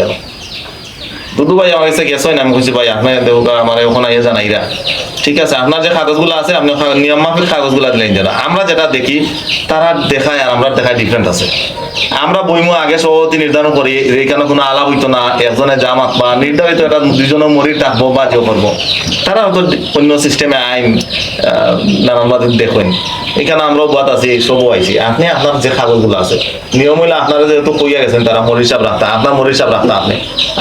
জানো দুদু ভাই আমার কাছে গেছে না আমি কইছি ভাই আপনি দেউকা আমার ওখানে জানাইরা। ঠিক আছে আপনার যে কাগজগুলো আছে আপনি নিয়ম মাফিক কাগজগুলো দিলেন যেন আমরা যেটা দেখি তারা দেখায় আর আমরা দেখায় ডিফারেন্ট আছে। আমরা বইমু আগে সভাপতি নির্ধারণ করি এইখানে কোনো আলাপ হইতো না একজনে জাম বা নির্ধারিত একটা দুজনে মরি ডাকবো বা কেউ করব। তারা হয়তো অন্য সিস্টেমে আইন আহ, নানান বাদ দেখেন। এখানে আমরাও বাদ আছি সবও আইছি। আপনি আপনার যে কাগজগুলো আছে নিয়ম হইলে আপনারা যেহেতু কইয়া গেছেন তারা মরির হিসাব রাখতা আপনার মরির হিসাব রাখতা আপনি।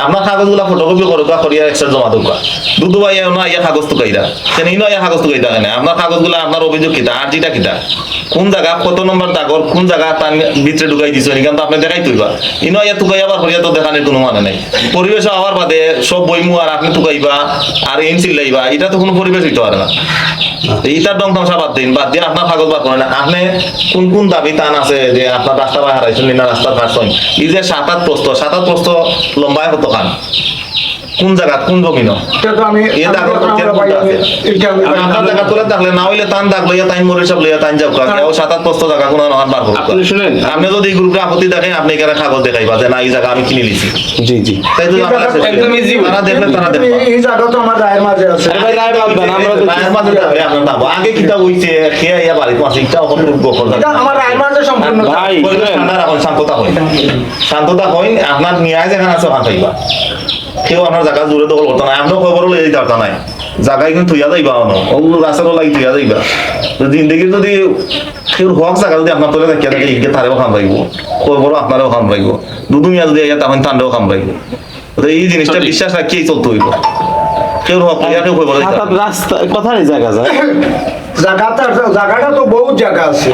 আপনার কাগজগুলো ফটোকপি করুকা করিয়া এক্সট্রা জমা দুকা দুদু ভাই না ইয়া কাগজ তো কইরা। কেন ইনো ইয়া কাগজ তো কইরা কেন আপনার কাগজগুলো আপনার অভিযোগ কিটা আর যেটা কিটা কোন জায়গা কত নম্বর দাগর কোন জায়গা তার ভিতরে ঢুকাই দিছো এখান তো আপনি দেখাই তুইবা ইনো ইয়া তুকাই আবার করিয়া তো দেখানোর কোনো মানে নাই। পরিবেশ হওয়ার বাদে সব বইমু আর আপনি তুকাইবা আর ইন চিল্লাইবা এটা তো কোনো পরিবেশ হইতে পারে না এইটার দম তামসা বাদ দিন, বাদ দিয়ে আপনার কাগজ বাদ করেন আপনি কোন কোন দাবি টান আছে যে আপনার রাস্তা বাই হারাইছেন না রাস্তার ভাষণ এই যে সাত আট প্রস্ত সাত আট প্রস্ত লম্বায় হতো খান কোন জায়গা কোন জমিন? এটা এ দাগ আমরা পাই আমি আমি আপনার জায়গা তোলে থাকলে না হইলে তান দাগ লইয়া তাইন মরে সব লইয়া তাইন যাও কেউ সাত আট প্রস্ত জায়গা কোনো নহন বার করুক আপনি শুনেন আপনি যদি গ্রুপে আপত্তি দেখেন আপনি এখানে কাগজ দেখাইবা যে না এই জায়গা আমি কিনে লিছি জি জি। তাই তো আমরা শেষ করি। একদম easy way। তারা দেখলে তারা দেখবা। এই- এই জায়গা তো আমার রায়ের মাঝে আছে। ভাই রায় বাঁধবেন, আমরা তো- রায়ের মাঝে যাবে, আপনার পাবো। আগে কিতা হইছে খেয়ে ইয়া বাড়িতে মাসে ইটা অকন গোপন এটা আমার রায়ের মাঝে সম্পূর্ণ। ভাই পরিবেশ শুনেন, শান্ততা হইন আপনার নিয়ায় যেখানে আছে ওখান পাইবা কেউ আপনার জায়গা জোরে দখল করতে নাই। আপনার খবরও লই যেতে পারতা নাই। জায়গায় কিন্তু থুইয়া যাইবা অনো ওগুলো রাস্তারও লাগি থুইয়া যাইবা। তো জিন্দগির যদি কেউ হক জায়গা যদি আপনার তোলে থাকিয়া থাকে ইকে তারেও খাম পাইব। খবরও আপনারও খাম পাইব। দুদুমিয়া যদি আইয়া তখন তান্ডেও খাম পাইব। তো এই জিনিসটা বিশ্বাস রাখিয়েই চলতে হইব। কেউ হক লইয়া কেউ খবর রাস্তা কোথায় জায়গা যায়? জায়গাটা জায়গাটা তো বহুত জায়গা আছে।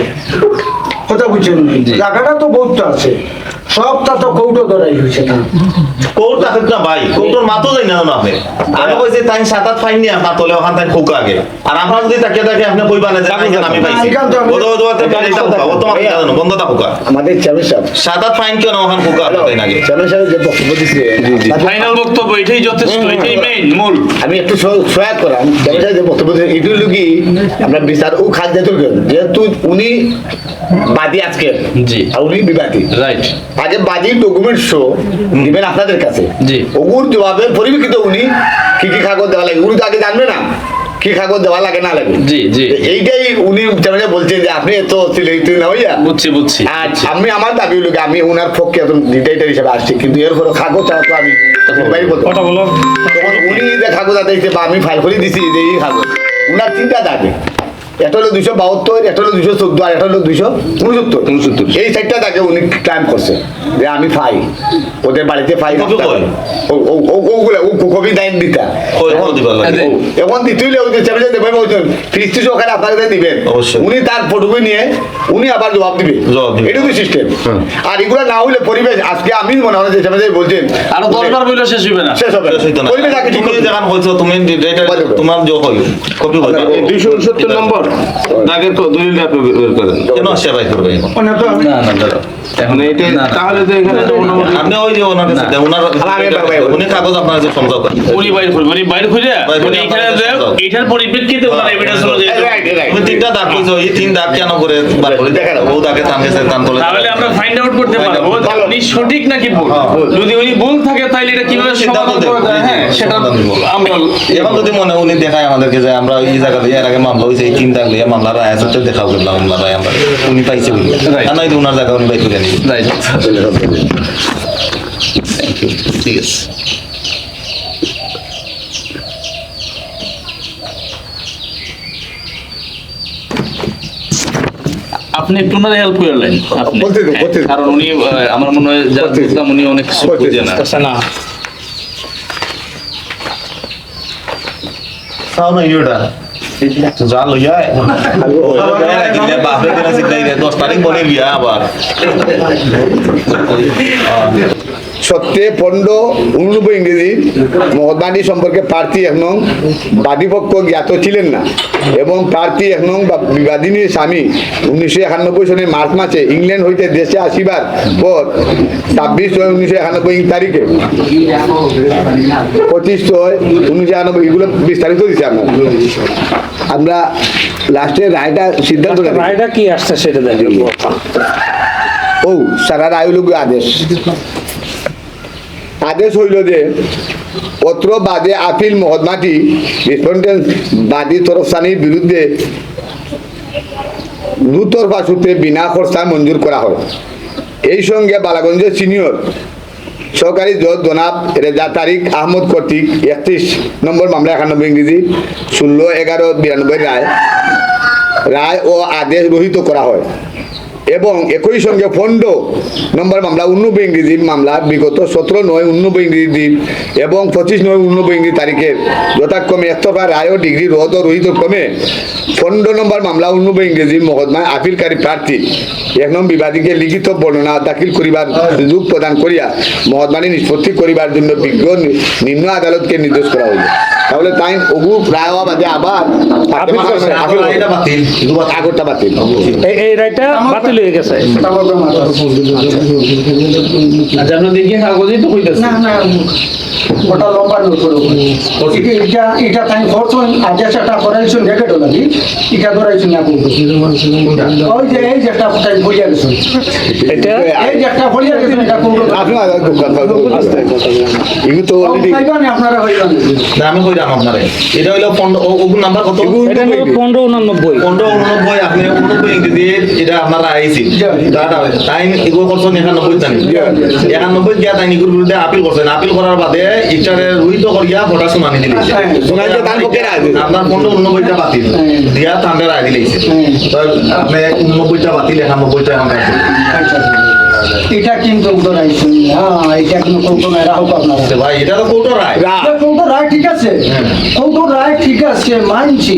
কথা বুঝছেন? জায়গাটা তো বহুত আছে। সবটা তো কৌটো ধরাই হয়েছে না আছে না ভাই? কোর্টের মাতো যাই না না আপনি। আমি কইছি তাই সাত আট ফাইন নিয়ে ওখান তাই খোকা আগে। আর আমরা যদি আপনি কইবা না যে আমি পাইছি। তো ওদো ওদো তে এটা খোকা। ও তোমার জানো বন্ধ তা খোকা। আমাদের চেয়ারম্যান সাহেব সাত আট ফাইন কেন ওখান খোকা তাই নাকি? চেয়ারম্যান সাহেব যে বক্তব্য তাতে ফাইনাল বক্তব্য এটাই যথেষ্ট এটাই মেইন মূল। আমি একটু সহায়ক করাম। চেয়ারম্যান সাহেব যে বক্তব্য এটুকু লুকি আমরা বিচার ও খাদ্য যেহেতু উনি বাদী আজকে জি। আর উনি বিবাদী। রাইট আগে বাদীর ডকুমেন্ট শো দিবেন আপনাদের কাছে। জি। ওগুর জবাবের পরিপ্রেক্ষিতে উনি কি কি কাগজ দেওয়া লাগে। উনি তো আগে জানবে না কি কাগজ দেওয়া লাগে না লাগে। জি, জি। এইটাই উনি সাহেব বলছেন যে আপনি এত অস্থির না হইয়া বুঝছি বুঝছি। আর আমি আমার দাবি হলো আমি ওনার পক্ষে একজন ডিটেক্টর হিসেবে আসছি কিন্তু এর পরে কাগজ ছাড়া তো আমি উনি যে কাগজ দিয়েছে বা আমি ফাইল করে দিছি যে এই কাগজ উনার চিন্তা দাগে এটা হলো দুইশো বাহাত্তর এটা হলো দুইশো চোদ্দ আর এটা হলো দুইশো উনসত্তর। উনসত্তর। এই চারটা দাগে উনি ক্লাইম করছে যে আমি ফাই ওদের বাড়িতে ফাই কত কয়? ও- ও- ও- ওগুলা ও কবি দাইন দিতা। এখন চেপে যেতে ফিরিস্তি সহকারে আপনাকে দিবেন। উনি তার ফটোকপি নিয়ে উনি আবার জবাব দিবে। জবাব দিবে। এটুকু সিস্টেম আর এগুলো না হলে পরিবেশ আজকে আমি মনে হয় যে চেপে বলছেন আরও দশবার বইলেও শেষ হইবে না। শেষ হবে না। শেষ পরিবেশ আগে ঠিক তুমি করতে যেখান কইছো তুমি তোমার যে হই কপি হইবা দুইশো উনসত্তর নম্বর। আপনি বের করেন কেন সেবাই করবে? মানে না না এখন মানে এটা তাহলে তো এখানে তো অনুমতি আপনি ওই যে ওনার কাছে ওনার। উনি কাগজ আপনার কাছে সমঝোতা উনি বাইর করবে উনি বাইর করে বাইর করে উনি এখানে যে এটার পরিপ্রেক্ষিতে ওনার এভিডেন্স right. তুমি তিনটা দাগ কইছো এই তিন দাগ কেন করে বার করে। ও দাগে তোলে তাহলে আমরা ফাইন্ড আউট করতে পারব যে উনি সঠিক নাকি ভুল যদি উনি ভুল থাকে তাহলে এটা কীভাবে সিদ্ধান্ত সমাধান দেব। করা যায় হ্যাঁ সেটা। আমরা এখন যদি মনে উনি দেখায় আমাদেরকে যে আমরা এই জায়গা দিয়ে এর আগে মামলা হয়েছে এই তিন দাগ লিয়ে মামলা রায় আছে তো দেখাও করলাম আমরা রায় আমরা। উনি পাইছে বলি। আর নয় উনার জায়গা উনি পাই করে নিই রাইট থ্যাংক ইউ ঠিক আছে। আপনি একটু ওনার হেল্প করলেন আপনি। হ্যাঁ। কারণ উনি আমার মনে হয় যা বুঝলাম উনি অনেক কিছু বুঝে না। না। তাও না ইউটা যা লইয়া বাপরে দিনে সিদ্ধাই রে দশ তারিখ বলে বিয়া আবার সত্যে পণ্ড উননব্বই ইংরেজি মহদানি সম্পর্কে প্রার্থী এখন বাদীপক্ষ জ্ঞাত ছিলেন না। এবং প্রার্থী এখন বিবাদিনীর স্বামী উনিশশো একানব্বই সনের মার্চ মাসে ইংল্যান্ড হইতে দেশে আসিবার পর ছাব্বিশ ছয় উনিশশো একানব্বই তারিখে পঁচিশ ছয় উনিশশো একানব্বই এগুলো বিস্তারিত দিচ্ছে আমরা। আমরা লাস্টে রায়টা সিদ্ধান্ত। রায়টা কি আসছে সেটা দেখি ও সারা রায়ুলুগ আদেশ। আদেশ হইল যে, পত্র বাদে আপিল মহৎমাটি রেসপন্ডেন্ট বাদী তরফসানির বিরুদ্ধে দুতরফা সূত্রে বিনা খরচা মঞ্জুর করা হয়। এই সঙ্গে বালাগঞ্জের সিনিয়র সহকারী জজ জনাব রেজা তারিক আহমদ কর্তৃক একত্রিশ নম্বর মামলা একানব্বই ইংরেজি ষোলো এগারো বিরানব্বই রায় রায় ও আদেশ রহিত করা হয়। এবং একই সঙ্গে ফন্ড নম্বর মামলা উনব্বই ইংরেজি মামলা বিগত সতেরো নয় উনব্বই ইংরেজি এবং পঁচিশ নয় উনব্বই ইংরেজি তারিখের যথাক্রমে একতরফা রায় ও ডিগ্রি রদ ও রহিত ক্রমে ফন্ড নম্বর মামলা উনব্বই ইংরেজি মহৎমায় আপিলকারী প্রার্থী এক নম্বর বিবাদীকে লিখিত বর্ণনা দাখিল করিবার সুযোগ প্রদান করিয়া মহৎমানী নিষ্পত্তি করিবার জন্য বিজ্ঞ নিম্ন আদালতকে নির্দেশ করা হইল। তাহলে তাই অগু রায় হওয়া বাদে আবার। আগরটা বাতিল। এই এই রায়টা বাতিল হয়ে গেছে। আচ্ছা আমরা দেখি কাগজেই তো কইতাছি না না ওটা লম্বা নোট করো। এটা এটা তাই খরচ আদেশ একটা করাইছেন রেকর্ড লাগি এটা ধরাইছেন না ওই যে এই যে তাই বলিয়া গেছেন এটা? এই যে একটা গেছেন এটা কোন আপনার এগুলো তো অলরেডি আপনারা হইবান না, আমি কইলাম আপনারে। এটা হইল পনেরো ওগুর নাম্বার কত? এটা হলো পনেরো উনানব্বই। পনেরো উননব্বই আপনি উননব্বই ইংরেজি এটা আপনারা আইসি তাই এগুলো করছেন একানব্বই জানি একানব্বই দিয়া তাই বিরুদ্ধে আপিল করছেন আপিল করার বাদে ইটারে রুহিত করিয়া ভোটা শুনানি দিছে। আপনার পনেরো উননব্বইটা বাতিল দিয়া তান্ডে রায় দিলেছে আপনি উননব্বইটা বাতিল একানব্বইটা এখন। এটা কিন্তু ধরাইছেন হ্যাঁ এটা কিন্তু কৌটো নাই রাহুক আপনারা তো ভাই এটা তো কৌটো রায়। কৌটো রায় ঠিক আছে। কৌটো রায় ঠিক আছে মানছি।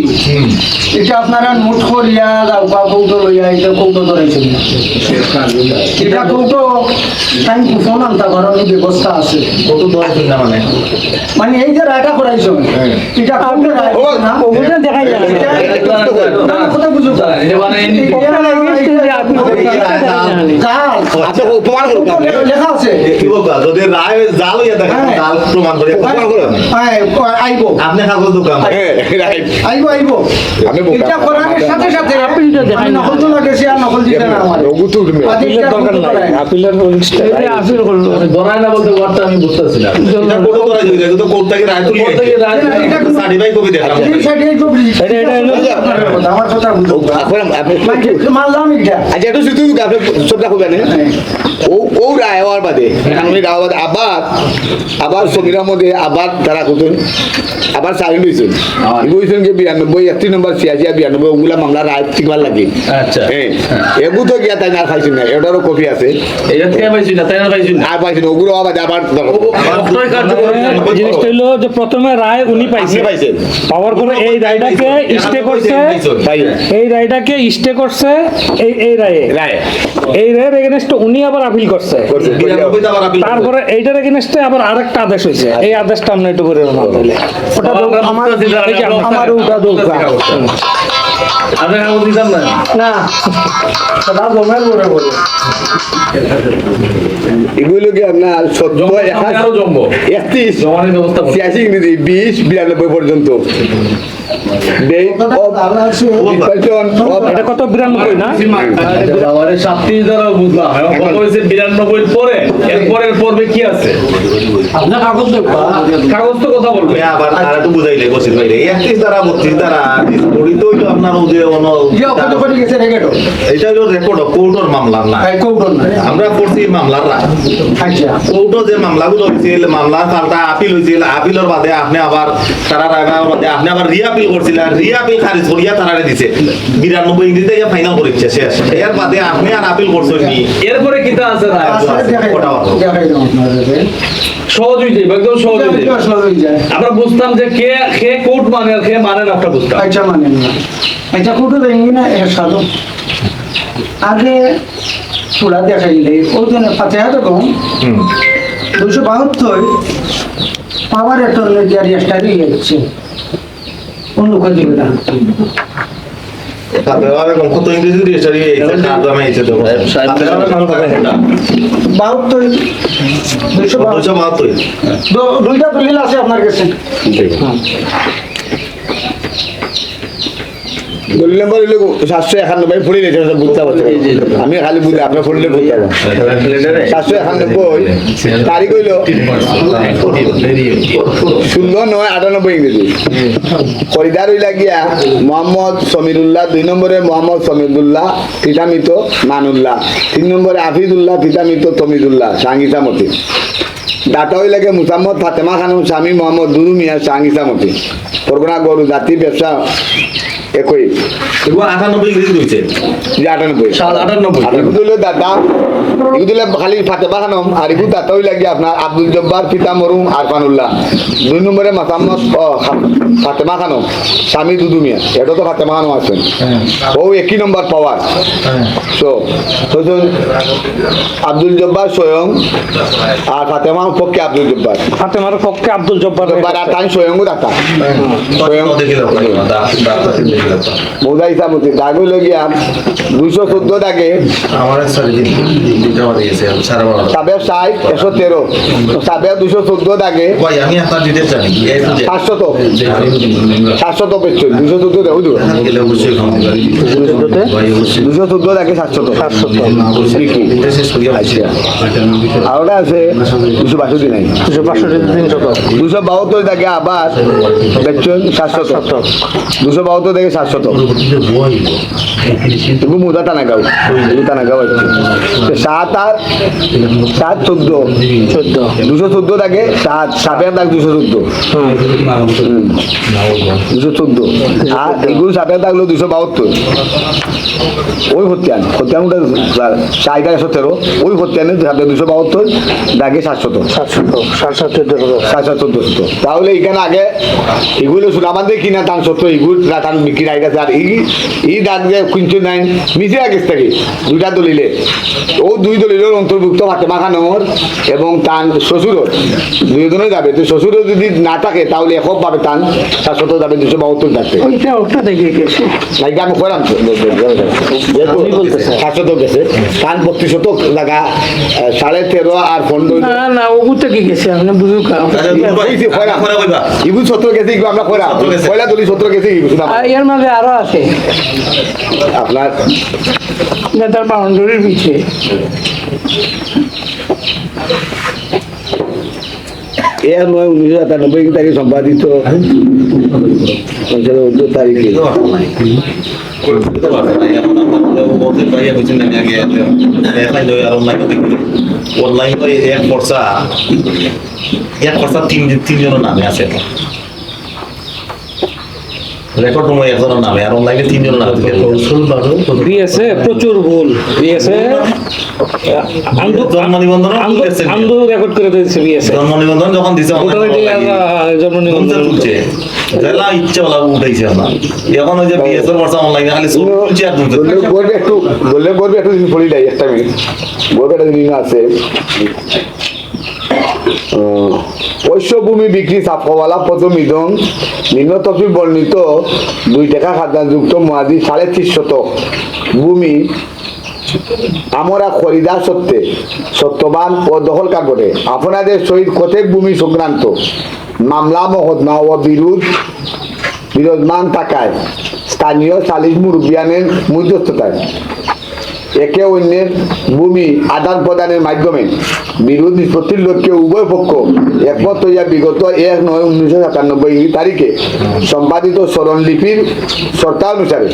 এটা আপনারা নোট করিয়া বা কৌটো লইয়া এটা কৌটো ধরাইছেন এটা কৌটো টাইম ফোন আনতে পারার ব্যবস্থা আছে। কৌটো দেওয়ার জন্য মানে? মানে এই যে রায়টা করাইছেন এটা কৌটো রায়? না? ওগুলো দেখাই যায় না। এটা- না, কথা বুঝো এটা মানে জাল আচ্ছা ও প্রমাণ করুন আপনি। লেখা আছে কি বলবা? যদি রায় জাল হইয়া দেখেন হ্যাঁ। জাল প্রমাণ করে প্রমাণ করুন। হ্যাঁ, আইব। আপনি কাগজ দোকান। হ্যাঁ, right. আইব। আইব আমি এটা করার সাথে সাথে আপিলটা দেখাই না। নকল তো লাগেছে আর নকল দিতে না। আমার ওগু তো উঠবে। আপিলের দরকার নাই। আপিলের আপিল করল ধরায় না বলতে ওয়ার্ডটা আমি বুঝতেছি না। এটা কোর্ট করা যায় কিন্তু কোর্ট থেকে রায় তুলি কোর্ট থেকে রায় এটা কিন্তু- সার্টিফাই কপি দেখাম এই সাইডে এই এটা- এটা হলো- আমার কথা বুঝো। আপনি মানলাম এটা। আচ্ছা একটু শুধু আপনি সবটা খুবেন ও ও রায় হওয়ার বাদে এখন রায় বাদে আবার আবার সমীরার মধ্যে আবার তারা কুতুন আবার সাইলেন্ট হয়েছেন হয়েছেন কি বিরানব্বই একটি নম্বর ছিয়াশি আর বিরানব্বই ওগুলা মামলা রায় ঠিকবার লাগে। আচ্ছা। হ্যাঁ। এগু তো গিয়া তাই না খাইছেন না এটারও কপি আছে। আর পাইছেন ওগুলো আবার আবার জিনিসটা হলো যে প্রথমে রায় উনি পাইছে পাইছেন। পাওয়ার পরে এই রায়টাকে স্টে করছে। এই রায়টাকে স্টে করছে এই এই রায়ে। রায়। এই রায়ের এগেনস্টে উনি আবার আপিল করছে। তারপরে এইটার এগেনস্টে আবার আরেকটা আদেশ হয়েছে। এই আদেশটা আমরা একটু করে ওটা আমার যে আমার ওটা দিতাম না? না। জমের করে বলে। এগুলো কি আপনার সত্য? একত্রিশ ইংরেজি বিশ বিরানব্বই পর্যন্ত। Date of dispersion এটা কত? বিরানব্বই না? আমাদের সাতটি দ্বারা বুঝলাম। কত হয়েছে বিরানব্বই পরে। এরপরের পর্বে কি আছে? আপনার কাগজ কাগজ তো কথা বলবে। আবার আর একটু বুঝাইলে বসির ভাই একত্রিশ দ্বারা বত্রিশ দ্বারা ডিসপোর্টই তো হইল আপনার ওই যে অন- ইয়ে এটা রেকর্ড কোর্টের মামলার না। না। আমরা করছি মামলার রায়। আচ্ছা। যে মামলাগুলো হয়েছিল মামলার পাল্টা আপিল হয়েছিল আপিলের বাদে আপনি আবার তারা রায় বাদে আপনি আবার রিআপিল করছিলেন রিআপিল খারিজ করিয়া তারারে দিছে। বিরানব্বই ইংরেজিতে ইয়া ফাইনাল করেছে শেষ। এর বাদে আপনি আর আপিল করছেন নি। এরপরে আছে রায়। দেখাই দাও আপনাদের সহজ হয়ে যাবে একদম সহজ হয়ে যায় আমরা বুঝতাম যে কে কে কোর্ট মানে আর কে মানে না বুঝতাম। আচ্ছা মানে না। আচ্ছা দেখি না এর সাধু। আগে চূড়া দেখাইলে ওই জন্য দুশো বাহাত্তর পাওয়ার একটা যাচ্ছে অন্য কাজ দু- দুইটা দলিল আছে আপনার কাছে। দলিল নম্বর হইল সাতশো একানব্বই পড়ে গেছে বুঝতে পারছি। আমি খালি বুঝতে আপনি পড়লে বুঝতে পারবেন সাতশো একানব্বই তারিখ হইল ষোলো নয় আটানব্বই ইংরেজি। খরিদার হইলা গিয়া মোহাম্মদ সমীরুল্লাহ দুই নম্বরে মোহাম্মদ সমীরুল্লাহ পিতামিত নানুল্লাহ তিন নম্বরে আফিদুল্লাহ পিতামিত তমিদুল্লাহ সাঙ্গিসামতি। দাতা হইলা গিয়া মুসাম্মদ ফাতেমা খানম স্বামী মোহাম্মদ দুরু মিয়া সাঙ্গিসামতি। পরগনা গরু জাতি ব্যবসা একই। আটানব্বই ইংরেজি রয়েছে যে আটানব্বই। আটানব্বই। দাদা এগুলো খালি খানম আর এগুলো দাতা হইলা গিয়া আপনার আব্দুল জব্বার পিতা মরুম আরফানুল্লাহ দুই নম্বরে মাসাম্মদ ফাতেমা খানম স্বামী দুদুমিয়া এটা তো ফাতেমা খানম আছেন ও একই নম্বর পাওয়ার। সো হচ্ছেন আব্দুল জব্বার স্বয়ং আর ফাতেমা পক্ষে আব্দুল জব্বার। ফাতেমার পক্ষে আব্দুল জব্বার। জব্বার আর তাই স্বয়ং দাতা স্বয়ং দেখে দেখে। মোজা ইসামতি দাগ হইল গিয়া দুইশো চোদ্দ দাগে সাবের ষাট একশো তেরো। সাবের দুশো চোদ্দ দাগে সাতশত। সাতশত পেয়েছে দুশো চোদ্দ অবশ্যই দুশো চোদ্দ দাগে সাতশত। এটা শেষ করি আচ্ছা। আর ওটা আছে দুশো বাষট্টি নাই। দুশো পাঁচষট্টি তিনশো দুশো বাহাত্তর দাগে আবার দেখছেন সাতশত। দুশো বাহাত্তর দাগে সাতশত। এগুলো মোজা টানা গাও টানা গাও সাত আর সাত চোদ্দ চোদ্দ দুশো চোদ্দ দাগে সাত সাতের দাগ দুশো চোদ্দ দুশো চোদ্দ আর এগুলো সাতের দাগ হলো দুশো বাহাত্তর ওই হত্যান হত্যান ওটা চাহিদা একশো তেরো ওই হত্যানে সাথে দুশো বাহাত্তর দাগে সাতশত সাতশত সাড়ে সাত চোদ্দ সাত সাত চোদ্দ শত তাহলে এখানে আগে এগুলো শুনে আমাদের কিনা টান সত্য এগুলো টান বিক্রি আগে আর এই এই দাগ যে কিন্তু নাই মিশে আগে থেকে দুইটা দলিলে ও দুই দলিলের অন্তর্ভুক্ত ফাতেমা খানমর এবং তান শ্বশুরর দুইজনে যাবে তো শ্বশুরও যদি না থাকে তাহলে একক পাবে টান সাতশত যাবে দুশো বাহাত্তর থাকবে ওইটা ওটা দেখে আমি করাম তো আমি বলতে চাই। সাতশত গেছে টান বত্রিশ শতক জায়গা সাড়ে তেরো আর পনেরো না থেকে গেছে আপনি বুঝুক আমরা করা পয়লা দলি সত্তর গেছে এর মাঝে আরও আছে। আপনার নেতার বাউন্ডারির পিছিয়ে এক নয় উনিশশো সাতানব্বই তারিখে সম্পাদিত চৌদ্দ তারিখে দিতে পারব না। দিতে পারব না। এখন আমরা বলতে পারি, বুঝছেন না, আগে দেখাই দেবে, আর online ও দেখবে। Online তো এক খরচা, এক খরচা তিন- তিনজনের নামে আছে রেকর্ড রুমে একজনের নামে আর অনলাইনে তিনজনের নামে প্রচুর ভুল। দিয়েছে জন্ম নিবন্ধন আন্দো রেকর্ড করে দিয়েছে দিয়েছে জন্ম নিবন্ধন যখন দিছে জন্ম নিবন্ধন তুলছে। জেলা ইচ্ছা বলা উঠাইছে না এখন ওই যে বিএসএর বর্ষা অনলাইনে খালি সব তুলছে আর তুলছে বললে একটু বললে করবে একটু জিনিস পড়ি নাই একটা মিনিট বলবে একটা জিনিস আছে। ঐশ্বভূমি বিক্রি সাফওয়ালা প্রথম ইদং বর্ণিত দুই টাকা খাজনা যুক্ত মাদি সাড়ে ত্রিশ শতক। ভূমি আমরা খরিদার সত্ত্বে সত্যবান ও দখলকার করে আপনাদের সহিত কতক ভূমি সংক্রান্ত মামলা মহৎমা ও বিরোধ বিরোধমান থাকায় স্থানীয় সালিশ মুরব্বিয়ানের মধ্যস্থতায়। একে অন্যের ভূমি আদান প্রদানের মাধ্যমে বিরোধ নিষ্পত্তির লক্ষ্যে উভয় পক্ষ একমত হইয়া বিগত এক নয় উনিশশো সাতানব্বই তারিখে সম্পাদিত স্মরণলিপির শর্তানুসারে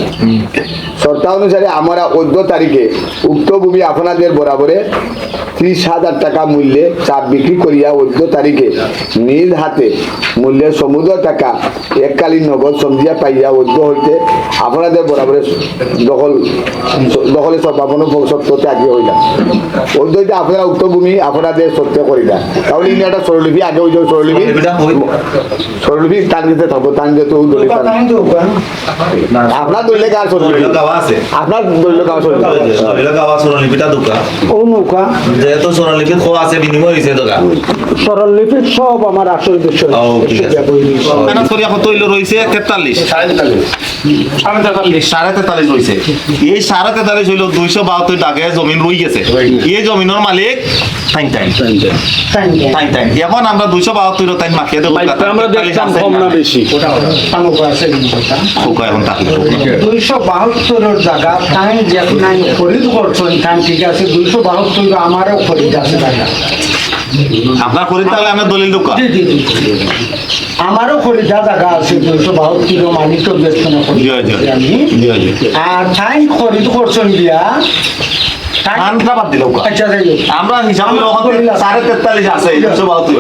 শর্তানুসারে আমরা চোদ্দ তারিখে উক্ত ভূমি আপনাদের বরাবরে ত্রিশ হাজার টাকা মূল্যে চাপ বিক্রি করিয়া চোদ্দ তারিখে নিজ হাতে মূল্যের সমুদ্র টাকা। এককালীন নগদ সমঝিয়া পাইয়া চোদ্দ হইতে আপনাদের বরাবরে দখল দখলে সমাপন সত্যতে আগে হইলাম। চোদ্দ আপনারা উক্ত ভূমি আপনাদের সত্য করিলা। তাহলে ইনি একটা স্বরলিপি আগে যে স্বরলিপি স্বরলিপি টান দিতে থাকব টান টান। আপনার দলিলে কার স্বরলিপি। আছে। আপনার দলিল কার স্বরলিপি। ও নৌকা? যেহেতু সোনালিপি খোয়া আছে বিনিময় হয়েছে দোকা। সরল লিপির সব আমার আসল বিষয় আছে মেহনত করি এখন রয়েছে তেতাল্লিশ। সাড়ে তেতাল্লিশ। রয়েছে। এই সাড়ে তেতাল্লিশ হইল দুইশো বাহাত্তর টাকা জমিন হয়ে গেছে। এই জমিনের মালিক এখন আমরা দুইশো বাহাত্তর টাইম মাখিয়ে দেবো। আমরা দেখতাম কম না বেশি। দুইশো বাহাত্তরের জায়গা যেখানে আমি খরিদ করছেন ঠিক আছে দুইশো বাহাত্তর আমারও খরিদ আছে জায়গা। আপনার খরিদ তাহলে আমি দলিল দোকান আমারও খরিদা জায়গা আছে দুইশো বাহত কিলো মানি তো বেচনা করি আমি। আর ঠাই খরিদ করছেন দিয়া। আচ্ছা। আমরা হিসাব সাড়ে তেতাল্লিশ আছে দুশো বাহাত্তর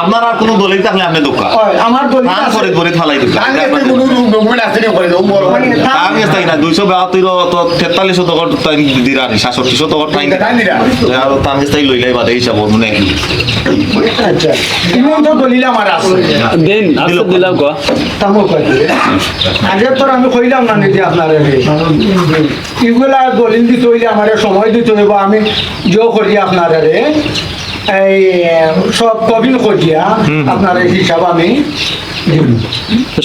আপনার আর কোনো দলিল থাকলে আপনি ঢুকা আমার দলিল ধান করে ফালাই ঢুকা আমি তাই না দুইশো বাহাত্তর তো তেতাল্লিশ শতকর টাইম দিরানি সাতষট্টি শতকর টাইম টাইম দিরা। আর তার কাছ লইলাই বাদে হিসাব মানে আচ্ছা ইমন তো দলিল আমার আছে। দিন আসতে দিলাম ক তামো কয় আগে তো আমি কইলাম না নিজে আপনার এগুলা দলিল দিতে হইলে আমার সময় দিতে হইব আমি জো করি আপনার এই সব কবিন করিয়া আপনার এই হিসাব আমি।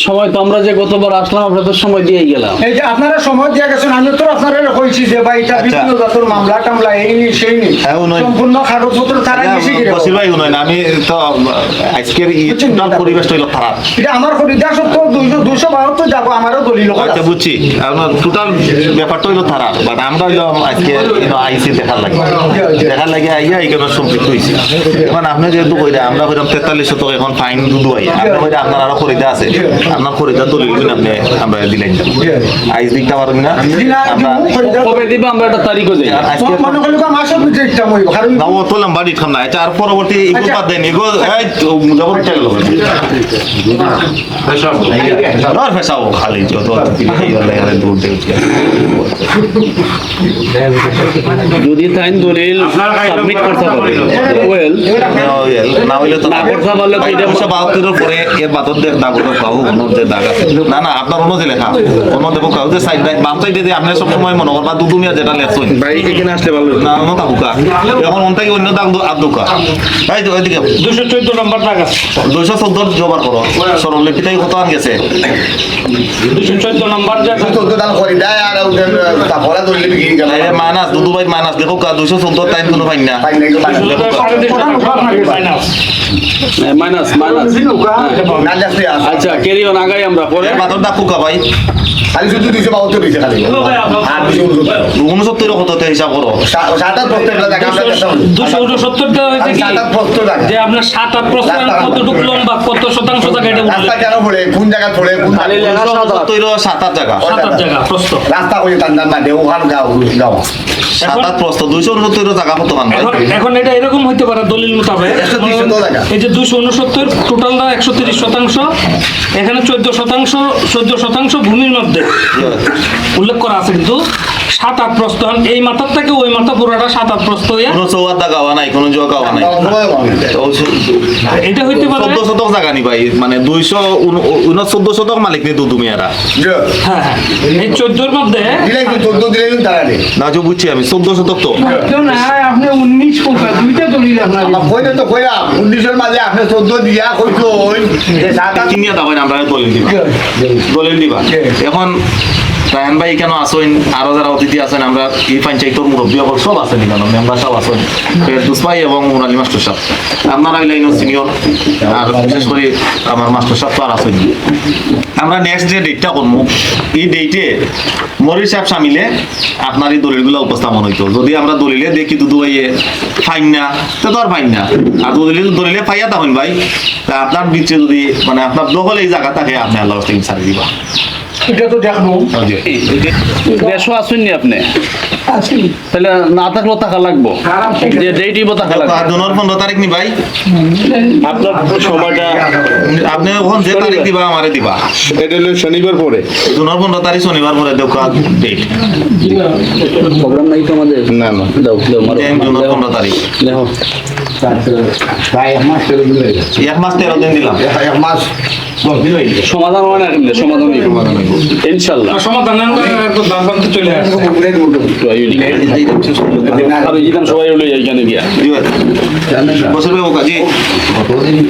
সময় তো আমরা যে গতবার আসলাম আমরা তো সময় দিয়ে গেলাম। এই যে আপনারা সময় দিয়ে গেছেন আমি তো আপনারা কইছি যে ভাই এটা বিভিন্ন জাতের মামলা টামলা এই নি সেই নি হ্যাঁ, সম্পূর্ণ কাগজপত্র তারা মিশে গেলে বসির ভাই নয় না আমি তো আজকের এই বুঝছেন পরিবেশ হইল খারাপ। এটা আমার খরিদা সত্য দুইশো দুইশো বাহাত্তর যাব আমারও দলিল আছে। আচ্ছা বুঝছি। আপনার টোটাল ব্যাপারটা হইল খারাপ বাট আমরা হইল আজকে আইসি দেখার লাগে। দেখার লাগে আইয়া এখানে সম্পৃক্ত হয়েছি এখন আপনি যেহেতু কইরা আমরা কইলাম তেতাল্লিশ শতক এখন ফাইন দুদু আই আপনি কইরা আপনার আরও খরিদা আছে। আপনার খরিদা দলিল কিনা আপনি আমরা দিলেন আইস দিকটা পারবেন না আমরা কবে দিব আমরা একটা তারিখও দিই। আজকে না ও না। এটা আর পরবর্তী আচ্ছা। বাদ দেন এগুলো এই তো চলে গেল। আর ফেসাবো খালি যত দূর দিয়ে যদি তাই দলিল সাবমিট করতে পারে ওয়েল না হইলে তো না করতে পারলে তো এটা- উনিশশো বাহাত্তরের পরে এর বাদর দেখ দাগ ওটা পাবো অন্য দাগ আছে। না না আপনার অন্য যে লেখা দেবো কাউ যে সাইড বাম সাইডে দিয়ে আপনি সব সময় মনে করবা দুদুমিয়া যেটা লেখছেন। ভাই এখানে আসলে ভালো না কাকুকা এখন অন থেকে অন্য দাগ আব্দুকা এই তো ওইদিকে দুশো চোদ্দ নম্বর দাগ আছে। দুইশো চোদ্দ জবার করো। সরললিপিটাই কত আন গেছে? দুশো চোদ্দ নম্বর চোদ্দ দাম করে দেয় আর তারপরে ধরলে বিক্রি গেল মাইনাস দুদু ভাই মাইনাস দেখো কা চোদ্দ টাইম কোনো পাই না। দুশো। মাইনাস। আছে আচ্ছা কেরি অন আমরা পরে। এর বাদর দাগ কুকা ভাই। খালি শুধু দুইশো বাহাত্তর হয়েছে খালি। আর দুইশো উনসত্তর উনসত্তর হিসাব করো? সাত আট প্রত্যেক জায়গা দুশো উনসত্তরটা হয়েছে কি? সাত আট প্রত্যেক যে আপনার সাত আট প্রশ্ন কতটুকু লম্বা কত শতাংশ জায়গা এটা রাস্তা কেন পড়ে কোন জায়গা পড়ে কোন খালি লেখা সাত সাত আট জায়গা। সাত আট জায়গা। প্রশ্ন। রাস্তা করে টান্দার বাদে ওখান গাও গাও সাত আট প্রস্ত দুইশো উনসত্তর জায়গা কত মান এখন এখন এটা এরকম হইতে পারে দলিল মোতাবেক। এই যে দুশো উনসত্তর টোটালটা একশো তিরিশ শতাংশ। এখানে চোদ্দ শতাংশ চোদ্দ শতাংশ ভূমির মধ্যে। উল্লেখ করা আছে কিন্তু সাত আট প্রস্ত এই মাথার থেকে ওই মাথা পুরোটা সাত আট প্রস্ত হইয়া কোনো গাওয়া নাই কোনো জোয়া গাওয়া নাই। এটা হইতে পারে চোদ্দ শতক জায়গা নি ভাই মানে দুইশো চোদ্দ শতক মালিক নি দুদু মিয়ারা। হ্যাঁ হ্যাঁ। এই চোদ্দোর মধ্যে চোদ্দ না যে বুঝছি আমি চোদ্দ শতক তো। না আপনি উনিশ দুইটা দলিল আপনার কইলে তো কইলাম উনিশের মাঝে আপনি চোদ্দ দিয়া সাত কিনিয়া দাবাই আমরা দলিল দিবা। দলিল দিবা। এখন রায়ন ভাই কেন আসেন? আরও যারা অতিথি আছেন, আমরা এই পঞ্চায়েতের মুরব্বী সকল সব আছেন এখানে মেম্বার সব আছেন। ফেরদুস ভাই এবং মুরালি মাস্টার সাহেব। আপনারা এই লাইনের সিনিয়র আর বিশেষ করে আমার মাস্টার সাহেব তো আর আছেন। আমরা নেক্সট যে ডেটটা করব, এই ডেটে মরির সাহেব সামিলে আপনার এই দলিলগুলো উপস্থাপন হইতো। যদি আমরা দলিলে দেখি দুদু ভাইয়ে ফাইন না, তো তো আর ফাইন না। আর দলিলে দলিলে ফাইয়া তখন ভাই। তা আপনার বিচে যদি মানে আপনার দখল এই জায়গা থাকে, আপনি আল্লাহ ছাড়ি দিবা। এটা তো দেখব। দেশও আসেননি আপনি? তাহলে না থাকলেও টাকা লাগবো। যে ডেট টাকা লাগবে। জুনের পনেরো তারিখ নি ভাই? আপনার সময়টা আপনি ওখান যে তারিখ দিবা আমারে দিবা। এটা হলো শনিবার পরে। জুনের পনেরো তারিখ শনিবার পরে দেখা ডেট প্রোগ্রাম নাই তো আমাদের? না না। দাও দাও মারো। পনেরো তারিখ। দেখো এক মাস তেরো দিন দিলাম। এক মাস। সমাধান হয় না কেমনে সমাধান ইনশাল্লাহ। বানতে চলে আসছে। আর ওই যেখানে সবাই হলো এইখানে গিয়া।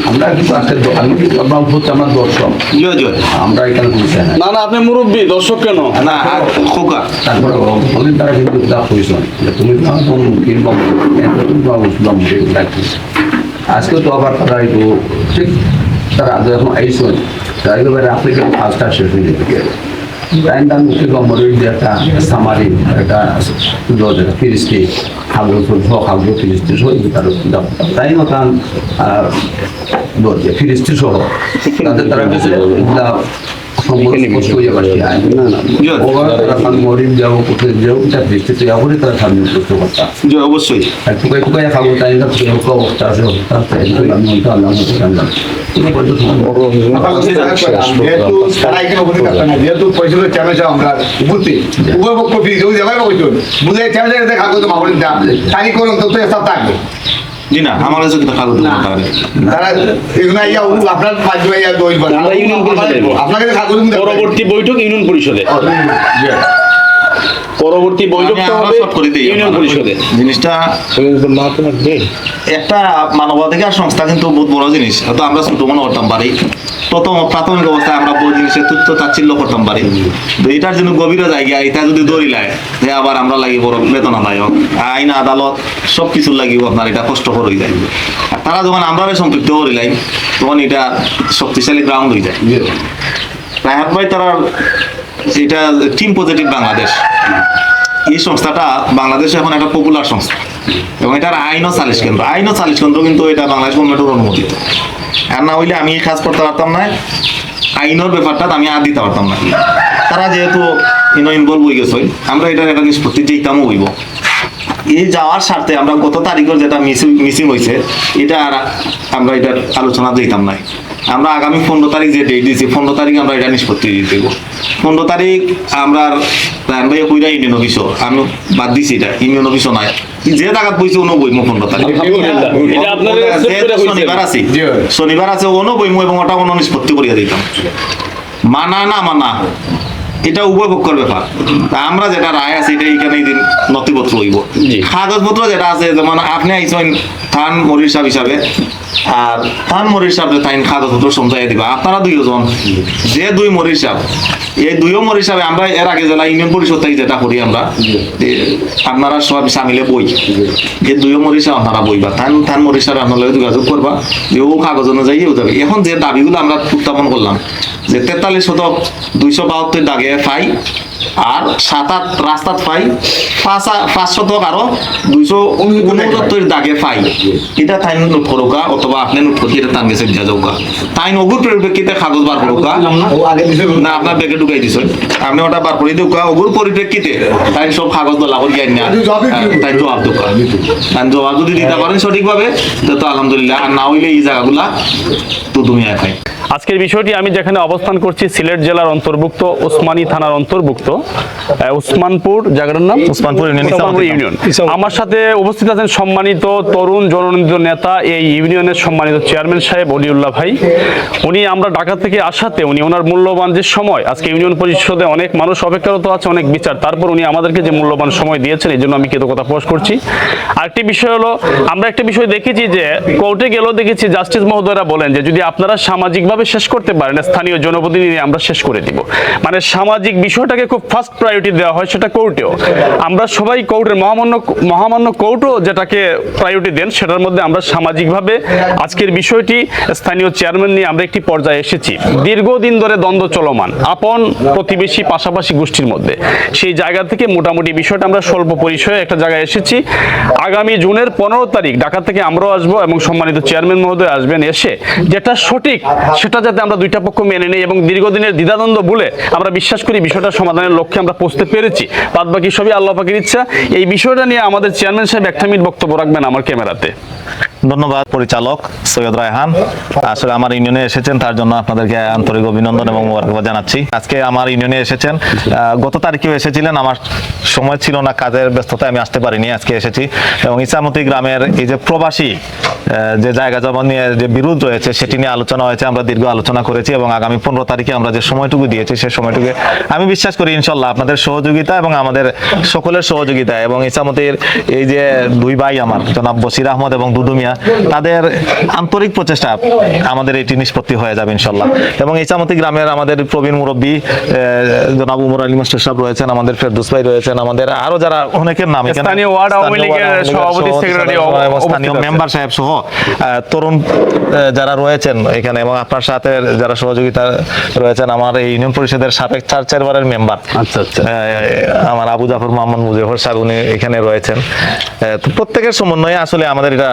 আমরা কিন্তু আজকে আমি কিন্তু আমরা হচ্ছে আমার দর্শক। আমরা এখানে বুঝতে না না না আপনি মুরব্বী দর্শক কেন? না আর খোকা। তারপরে অনেক তারা কিন্তু যা হয়েছেন তুমি বুঝলাম আজকে তো আবার তারা একটু ঠিক তারা আগে এখন আইসন তারা একেবারে আফ্রিকান কাজটা শেষ হয়ে যেতে। গেলে আইনদান মুক্তি গম্বরের যে একটা সামারি একটা যেটা ফিরিস্তি খাগল খাগল ফিরিস্তি সহ তার তাই মতান ফিরিস্তি সহ। তাদের তারা কাছে হয়ে পারছি ভাই। ওরা তারা খান মরিম যাব কোথায় যাব এটা বৃষ্টিতে যাব তারা সামনে করতে পারতাম জি অবশ্যই। আর টুকাই টুকাই খাব তাই না? তো লোক অবস্থা আছে অবস্থা আছে। আমি আল্লাহ মতো জানলাম তারা না, মামলের দাম তারিখ করুন তত সব থাকবে। জি না আমার কাছে কিন্তু না তারা আপনার পাঁচ দই কিন্তু পরবর্তী বৈঠক ইউনিয়ন পরিষদে। পরবর্তী বৈঠকটা হবে ইউনিয়ন পরিষদে। জিনিসটা একটা মানবাধিকার সংস্থা কিন্তু বহুত বড় জিনিস। হয়তো আমরা ছোট মনে করতাম পারি প্রথম প্রাথমিক অবস্থায় আমরা বহু জিনিসের তুচ্ছ তাচ্ছিল্য করতাম পারি তো এটার জন্য গভীরে জায়গা এটা যদি দৌড়ি লাগে যে আবার আমরা লাগি বড় বেতনাদায়ক আইন আদালত সব কিছুর লাগিব আপনার এটা কষ্টকর হয়ে যায়। আর তারা যখন আমরা সম্পৃক্ত করি লাই তখন এটা শক্তিশালী গ্রাউন্ড হয়ে যায়। রাহাত ভাই তারা এটা টিম পজিটিভ বাংলাদেশ এই সংস্থাটা বাংলাদেশে এখন একটা পপুলার সংস্থা। এবং এটার আইনও সালিশ কেন্দ্র। আইনও সালিশ কেন্দ্র কিন্তু এটা বাংলাদেশ গভর্নমেন্টের অনুমোদিত। আর না হইলে আমি কাজ করতে পারতাম না, আইনের ব্যাপারটা আমি আর দিতে পারতাম না। তারা যেহেতু ইনো ইনভলভ হয়ে গেছে, আমরা এটার একটা নিষ্পত্তি যেতামও হইব। এই যাওয়ার স্বার্থে আমরা গত তারিখের যেটা মিসিং মিসিং হয়েছে এটা আর আমরা এটার আলোচনা দিতাম নাই। আমরা আগামী পনেরো তারিখ যে ডেট দিয়েছি পনেরো তারিখ আমরা এটা নিষ্পত্তি দিয়ে দেবো। পনেরো তারিখ আমরা রায়ন ভাই কইরা ইউনিয়ন অফিসও আমি বাদ দিছি এটা ইউনিয়ন অফিসও নাই। যে টাকাত বইছে অন্য বইমো পনেরো তারিখ। শনিবার আছে শনিবার আছে অন্য বইমো এবং ওটা অন্য নিষ্পত্তি করিয়া দিতাম। মানা না মানা এটা উভয় পক্ষের ব্যাপার। তা আমরা যেটা রায় আছে এটা এইখানে দিন নথিপত্র হইব। কাগজপত্র যেটা আছে যেমন আপনি আইসেন থান মরির সাহেব হিসাবে আর থান মরির সাহেব তাই কাগজপত্র সমঝাই দিবা। আপনারা দুইজন, যে দুই মরির সাহেব এই দুইও মরির সাহেব আমরা এর আগে জেলা ইউনিয়ন পরিষদ থেকে যেটা করি আমরা, যে আপনারা সব সামিলে বই এই দুইও মরির সাহেব আপনারা বইবা। থান থান মরির সাহেব আপনারা যোগাযোগ করবা, যে ও কাগজ অনুযায়ী যাবে। এখন যে দাবিগুলো আমরা উত্থাপন করলাম, যে তেতাল্লিশ শতক দুইশো বাহাত্তর দাগে পাই আর সাত আট রাস্তাত পাই পাঁচ আরও দুইশো উনসত্তর দাগে পাই। এটা তাই নোট করুকা অথবা আপনি নোট করি এটা তান গেছে দিয়া যাওকা তাই অগুর পরিপ্রেক্ষিতে কাগজ বার করুকা না আপনার ব্যাগে ঢুকাই দিছ। আপনি ওটা বার করে দিউকা অগুর পরিপ্রেক্ষিতে। তাই সব কাগজ না তাই জবাব দোকা তাই জবাব যদি দিতে পারেন সঠিকভাবে তো তো আলহামদুলিল্লাহ আর না হইলে এই জায়গাগুলা তো তুমি একাই। আজকের বিষয়টি আমি যেখানে অবস্থান করছি সিলেট জেলার অন্তর্ভুক্ত ওসমানী থানার অন্তর্ভুক্ত। ওসমানপুর জায়গাটার নাম? ওসমানপুর ইউনিয়ন, আমার সাথে উপস্থিত আছেন সম্মানিত তরুণ জননীত নেতা এই ইউনিয়নের সম্মানিত চেয়ারম্যান সাহেব অলিউল্লাহ ভাই। উনি আমরা ঢাকা থেকে আসাতে উনি ওনার মূল্যবান যে সময় আজকে ইউনিয়ন পরিষদে অনেক মানুষ অপেক্ষারত আছে অনেক বিচার। তারপর উনি আমাদেরকে যে মূল্যবান সময় দিয়েছেন এই জন্য আমি কৃতজ্ঞতা প্রকাশ করছি। আরেকটি বিষয় হলো আমরা একটা বিষয় দেখেছি যে কোর্টে গেলেও দেখেছি জাস্টিস মহোদয়রা বলেন যে যদি আপনারা সামাজিকভাবে শেষ করতে পারেন স্থানীয় জনপ্রতিনিধি আমরা শেষ করে দিব। মানে সামাজিক বিষয়টাকে খুব ফার্স্ট প্রায়োরিটি দেওয়া হয় সেটা কোর্টেও। আমরা সবাই কোর্টের মহামান্য মহামান্য কোর্টও যেটাকে প্রায়োরিটি দেন, সেটার মধ্যে আমরা সামাজিকভাবে আজকের বিষয়টি স্থানীয় চেয়ারম্যান নিয়ে আমরা একটি পর্যায়ে এসেছি। দীর্ঘদিন ধরে দ্বন্দ্ব চলমান, আপন প্রতিবেশী পাশাপাশি গোষ্ঠীর মধ্যে। সেই জায়গা থেকে মোটামুটি বিষয়টা আমরা স্বল্প পরিসরে একটা জায়গায় এসেছি। আগামী জুনের পনেরো তারিখ ঢাকা থেকে আমরাও আসব এবং সম্মানিত চেয়ারম্যান মহোদয় আসবেন এসে যেটা সঠিক সেটা যাতে আমরা দুইটা পক্ষ মেনে নেই এবং দীর্ঘদিনের দ্বিধাদ্বন্দ্ব বলে আমরা বিশ্বাস করি বিষয়টা সমাধানের লক্ষ্যে আমরা পৌঁছতে পেরেছি। বাদ বাকি সবই আল্লাহ পাখির ইচ্ছা। এই বিষয়টা নিয়ে আমাদের চেয়ারম্যান সাহেব একটা মিনিট বক্তব্য রাখবেন আমার ক্যামেরাতে। ধন্যবাদ, পরিচালক সৈয়দ রায়হান। আসলে আমার ইউনিয়নে এসেছেন, তার জন্য আপনাদেরকে আন্তরিক অভিনন্দন এবং জানাচ্ছি। আজকে আমার ইউনিয়নে এসেছেন গত তারিখেও এসেছিলেন, আমার সময় ছিল না, কাজের ব্যস্ততায় আমি আসতে পারিনি, আজকে এসেছি। এবং ইসামতি গ্রামের এই যে প্রবাসী যে জায়গা জমা নিয়ে যে বিরোধ রয়েছে, সেটি নিয়ে আলোচনা হয়েছে, আমরা দীর্ঘ আলোচনা করেছি এবং আগামী পনেরো তারিখে আমরা যে সময়টুকু দিয়েছি সেই সময়টুকু আমি বিশ্বাস করি, ইনশাল্লাহ, আপনাদের সহযোগিতা এবং আমাদের সকলের সহযোগিতা। এবং ইসামতির এই যে দুই ভাই আমার, জনাব বসির আহমদ এবং দুদু মিয়া তাদের আন্তরিক প্রচেষ্টা আমাদের এটি নিষ্পত্তি হয়ে যাবে ইনশাল্লাহ। এবং ইসামতি গ্রামের আমাদের প্রবীণ মুরব্বী জনাব উমর আলী মাস্টার সাহেব রয়েছেন আমাদের ফেরদুস ভাই রয়েছেন আমাদের আরও যারা অনেকের নাম স্থানীয় ওয়ার্ড আওয়ামী লীগের সভাপতি, সেক্রেটারি এবং স্থানীয় মেম্বার সাহেব সহ তরুণ যারা রয়েছেন এখানে এবং আপনার সাথে যারা সহযোগিতা রয়েছেন আমার এই ইউনিয়ন পরিষদের সাবেক চার চারবারের মেম্বার। আচ্ছা, আচ্ছা। আমার আবু জাফর মোহাম্মদ মুজিবর সাহেব উনি এখানে রয়েছেন। তো প্রত্যেকের সমন্বয়ে আসলে আমাদের এটা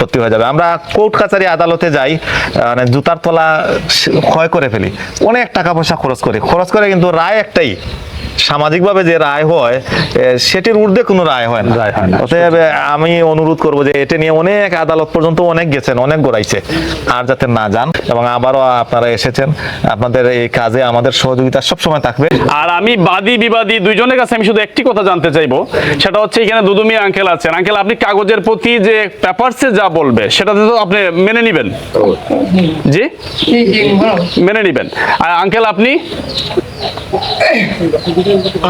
নিষ্পত্তি হয়ে যাবে। আমরা কোর্ট কাছারি আদালতে যাই মানে জুতার তলা ক্ষয় করে ফেলি। অনেক টাকা পয়সা খরচ করি। খরচ করে কিন্তু রায় একটাই সামাজিকভাবে যে রায় হয় সেটির ঊর্ধ্বে কোনো রায় হয় না। রায় হয় না। অতএব আমি অনুরোধ করব যে এটা নিয়ে অনেক আদালত পর্যন্ত অনেক গেছেন অনেক গড়াইছে আর যাতে না যান। এবং আবারও আপনারা এসেছেন আপনাদের এই কাজে আমাদের সহযোগিতা সবসময় থাকবে। আর আমি বাদী বিবাদী দুইজনের কাছে আমি শুধু একটি কথা জানতে চাইব সেটা হচ্ছে এখানে দুদুমি আঙ্কেল আছেন। আঙ্কেল আপনি কাগজের প্রতি যে পেপারসে যা বলবে সেটাতে তো আপনি মেনে নিবেন? জি? মেনে নিবেন। আর আঙ্কেল আপনি?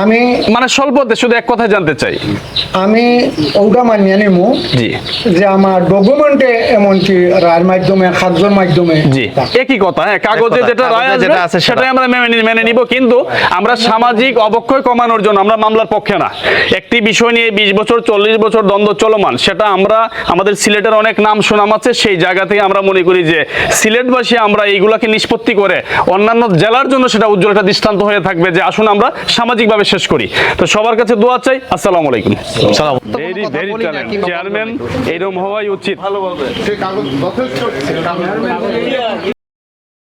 আমি মানে স্বল্পতে শুধু এক কথা জানতে চাই। আমি ওটা মানিয়ে নিমু জি। যে আমার ডকুমেন্টে এমনকি রায়ের মাধ্যমে কাগজের মাধ্যমে। জি একই কথা হ্যাঁ কাগজে যেটা রায় যেটা আছে সেটাই আমরা মেনে মেনে নিব কিন্তু আমরা সামাজিক অবক্ষয় কমানোর জন্য আমরা মামলার পক্ষে না। একটি বিষয় নিয়ে বিশ বছর চল্লিশ বছর দ্বন্দ্ব চলমান সেটা আমরা আমাদের সিলেটের অনেক নাম সুনাম আছে সেই জায়গা থেকে আমরা মনে করি যে সিলেটবাসী আমরা এইগুলাকে নিষ্পত্তি করে অন্যান্য জেলার জন্য সেটা উজ্জ্বল একটা দৃষ্টান্ত হয়ে থাকবে যে আসুন আমরা সামাজিকভাবে শেষ করি। তো সবার কাছে দোয়া চাই। আসসালাম আলাইকুম। ভেরি ভেরি ট্যালেন্ট চেয়ারম্যান এরকম হওয়াই উচিত। সে কাগজ যথেষ্ট।